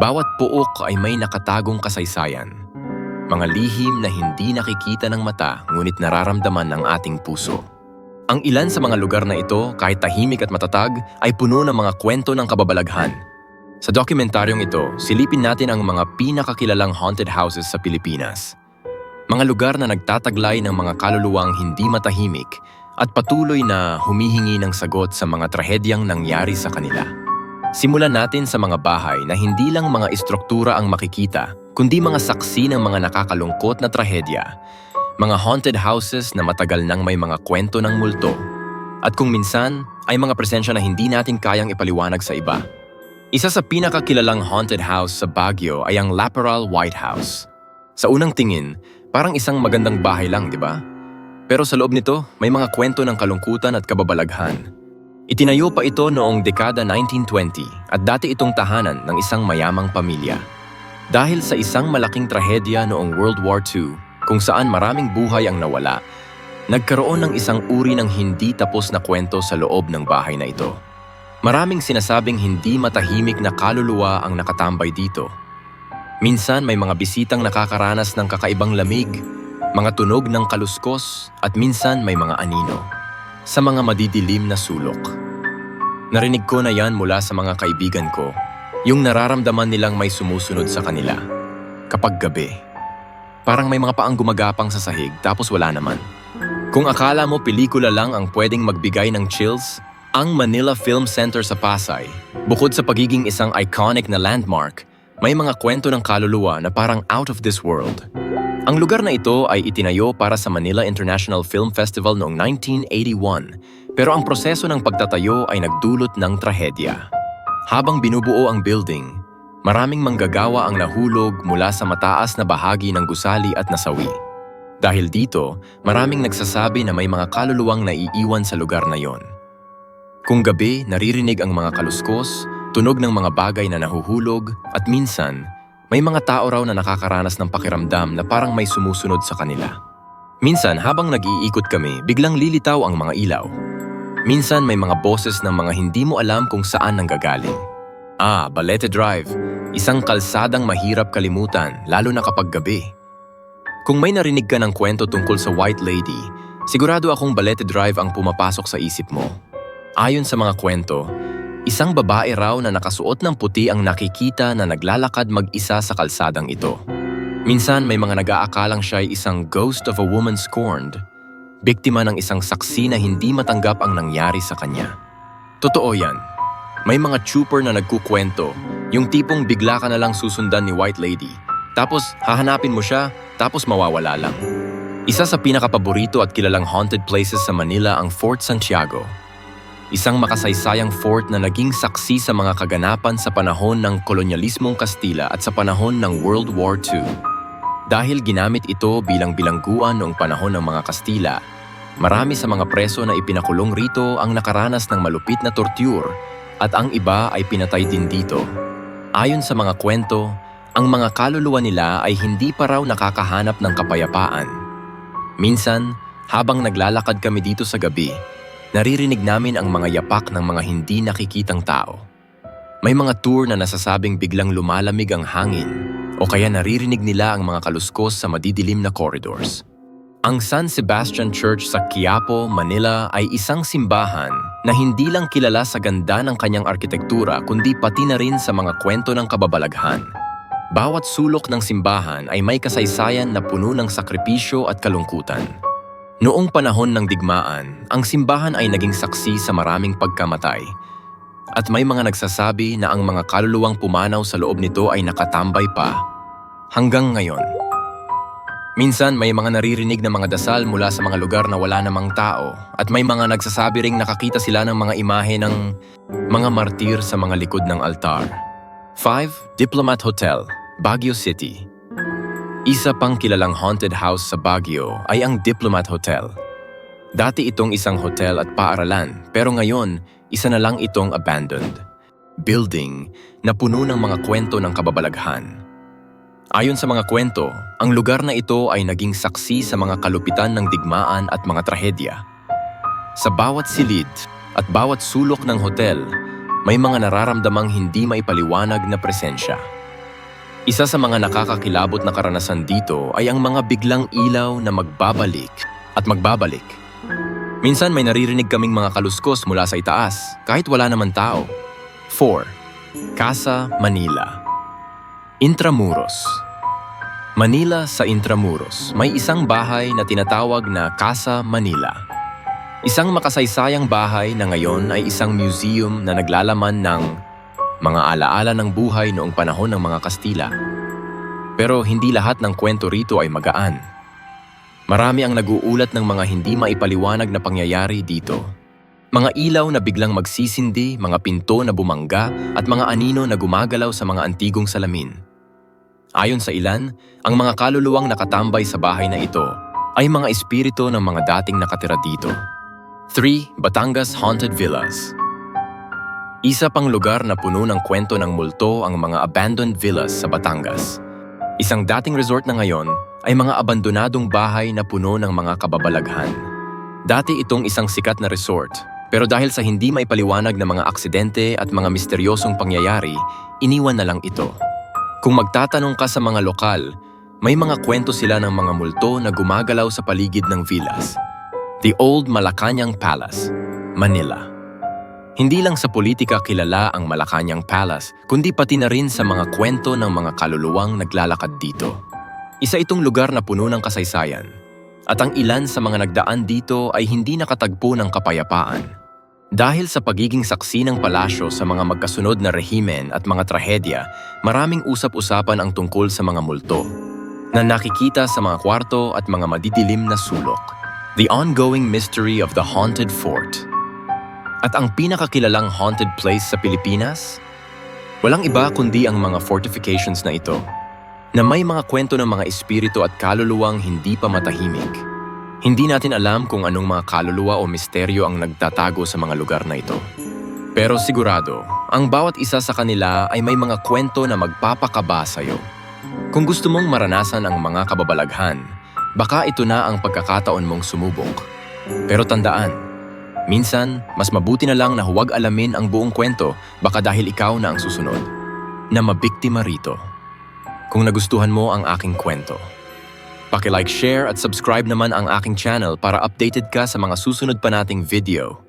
Bawat puok ay may nakatagong kasaysayan. Mga lihim na hindi nakikita ng mata ngunit nararamdaman ng ating puso. Ang ilan sa mga lugar na ito, kahit tahimik at matatag, ay puno ng mga kwento ng kababalaghan. Sa dokumentaryong ito, silipin natin ang mga pinakakilalang haunted houses sa Pilipinas. Mga lugar na nagtataglay ng mga kaluluwang hindi matahimik at patuloy na humihingi ng sagot sa mga trahedyang nangyari sa kanila. Simulan natin sa mga bahay na hindi lang mga istruktura ang makikita, kundi mga saksi ng mga nakakalungkot na trahedya. Mga haunted houses na matagal nang may mga kwento ng multo. At kung minsan, ay mga presensya na hindi natin kayang ipaliwanag sa iba. Isa sa pinakakilalang haunted house sa Baguio ay ang Laperal White House. Sa unang tingin, parang isang magandang bahay lang, di ba? Pero sa loob nito, may mga kwento ng kalungkutan at kababalaghan. Itinayo pa ito noong dekada 1920 at dati itong tahanan ng isang mayamang pamilya. Dahil sa isang malaking trahedya noong World War II, kung saan maraming buhay ang nawala, nagkaroon ng isang uri ng hindi tapos na kwento sa loob ng bahay na ito. Maraming sinasabing hindi matahimik na kaluluwa ang nakatambay dito. Minsan may mga bisitang nakakaranas ng kakaibang lamig, mga tunog ng kaluskos at minsan may mga anino sa mga madidilim na sulok. Narinig ko na yan mula sa mga kaibigan ko, yung nararamdaman nilang may sumusunod sa kanila. Kapag gabi, parang may mga paang gumagapang sa sahig tapos wala naman. Kung akala mo pelikula lang ang pwedeng magbigay ng chills, ang Manila Film Center sa Pasay, bukod sa pagiging isang iconic na landmark, may mga kwento ng kaluluwa na parang out of this world. Ang lugar na ito ay itinayo para sa Manila International Film Festival noong 1981, pero ang proseso ng pagtatayo ay nagdulot ng trahedya. Habang binubuo ang building, maraming manggagawa ang nahulog mula sa mataas na bahagi ng gusali at nasawi. Dahil dito, maraming nagsasabi na may mga kaluluwang naiiwan sa lugar na yon. Kung gabi, naririnig ang mga kaluskos, tunog ng mga bagay na nahuhulog, at minsan, may mga tao raw na nakakaranas ng pakiramdam na parang may sumusunod sa kanila. Minsan, habang nag-iikot kami, biglang lilitaw ang mga ilaw. Minsan, may mga boses ng mga hindi mo alam kung saan nanggagaling. Ah, Balete Drive, isang kalsadang mahirap kalimutan, lalo na kapag gabi. Kung may narinig ka ng kwento tungkol sa White Lady, sigurado akong Balete Drive ang pumapasok sa isip mo. Ayon sa mga kwento, isang babae raw na nakasuot ng puti ang nakikita na naglalakad mag-isa sa kalsadang ito. Minsan may mga nag-aakalang siya ay isang ghost of a woman scorned, biktima ng isang saksi na hindi matanggap ang nangyari sa kanya. Totoo yan. May mga trooper na nagkukwento, yung tipong bigla ka na lang susundan ni White Lady, tapos hahanapin mo siya, tapos mawawala lang. Isa sa pinakapaborito at kilalang haunted places sa Manila ang Fort Santiago, isang makasaysayang fort na naging saksi sa mga kaganapan sa panahon ng kolonyalismong Kastila at sa panahon ng World War II. Dahil ginamit ito bilang bilangguan noong panahon ng mga Kastila, marami sa mga preso na ipinakulong rito ang nakaranas ng malupit na torture at ang iba ay pinatay din dito. Ayon sa mga kwento, ang mga kaluluwa nila ay hindi pa raw nakakahanap ng kapayapaan. Minsan, habang naglalakad kami dito sa gabi, naririnig namin ang mga yapak ng mga hindi nakikitang tao. May mga tour na nasasabing biglang lumalamig ang hangin o kaya naririnig nila ang mga kaluskos sa madidilim na corridors. Ang San Sebastian Church sa Quiapo, Manila ay isang simbahan na hindi lang kilala sa ganda ng kanyang arkitektura kundi pati na rin sa mga kwento ng kababalaghan. Bawat sulok ng simbahan ay may kasaysayan na puno ng sakripisyo at kalungkutan. Noong panahon ng digmaan, ang simbahan ay naging saksi sa maraming pagkamatay. At may mga nagsasabi na ang mga kaluluwang pumanaw sa loob nito ay nakatambay pa hanggang ngayon. Minsan may mga naririnig na mga dasal mula sa mga lugar na wala namang tao at may mga nagsasabi ring nakakita sila ng mga imahe ng mga martir sa mga likod ng altar. 5. Diplomat Hotel, Baguio City isa pang kilalang haunted house sa Baguio ay ang Diplomat Hotel. Dati itong isang hotel at paaralan pero ngayon isa na lang itong abandoned. Building na puno ng mga kwento ng kababalaghan. Ayon sa mga kwento, ang lugar na ito ay naging saksi sa mga kalupitan ng digmaan at mga trahedya. Sa bawat silid at bawat sulok ng hotel, may mga nararamdamang hindi maipaliwanag na presensya. Isa sa mga nakakakilabot na karanasan dito ay ang mga biglang ilaw na magbabalik at magbabalik. Minsan may naririnig kaming mga kaluskos mula sa itaas kahit wala naman tao. 4. Casa Manila Intramuros Manila sa Intramuros, may isang bahay na tinatawag na Casa Manila. Isang makasaysayang bahay na ngayon ay isang museum na naglalaman ng mga alaala ng buhay noong panahon ng mga Kastila. Pero hindi lahat ng kwento rito ay magaan. Marami ang naguulat ng mga hindi maipaliwanag na pangyayari dito. Mga ilaw na biglang magsisindi, mga pinto na bumangga, at mga anino na gumagalaw sa mga antigong salamin. Ayon sa ilan, ang mga kaluluwang nakatambay sa bahay na ito ay mga espiritu ng mga dating nakatira dito. 3. Batangas Haunted Villas Isa pang lugar na puno ng kwento ng multo ang mga abandoned villas sa Batangas. Isang dating resort na ngayon ay mga abandonadong bahay na puno ng mga kababalaghan. Dati itong isang sikat na resort, pero dahil sa hindi maipaliwanag na mga aksidente at mga misteryosong pangyayari, iniwan na lang ito. Kung magtatanong ka sa mga lokal, may mga kwento sila ng mga multo na gumagalaw sa paligid ng villas. The Old Malacanang Palace, Manila. Hindi lang sa politika kilala ang Malacanang Palace, kundi pati na rin sa mga kwento ng mga kaluluwang naglalakad dito. Isa itong lugar na puno ng kasaysayan. At ang ilan sa mga nagdaan dito ay hindi nakatagpo ng kapayapaan. Dahil sa pagiging saksi ng palasyo sa mga magkasunod na rehimen at mga trahedya, maraming usap-usapan ang tungkol sa mga multo na nakikita sa mga kwarto at mga madidilim na sulok. The ongoing mystery of the haunted fort. At ang pinakakilalang haunted place sa Pilipinas? Walang iba kundi ang mga fortifications na ito, na may mga kwento ng mga espiritu at kaluluwang hindi pa matahimik. Hindi natin alam kung anong mga kaluluwa o misteryo ang nagtatago sa mga lugar na ito. Pero sigurado, ang bawat isa sa kanila ay may mga kwento na magpapakaba sa'yo. Kung gusto mong maranasan ang mga kababalaghan, baka ito na ang pagkakataon mong sumubok. Pero tandaan, minsan mas mabuti na lang na huwag alamin ang buong kwento baka dahil ikaw na ang susunod. Na mabiktima rito. Kung nagustuhan mo ang aking kwento, Paki-like, share at subscribe naman ang aking channel para updated ka sa mga susunod pa nating video.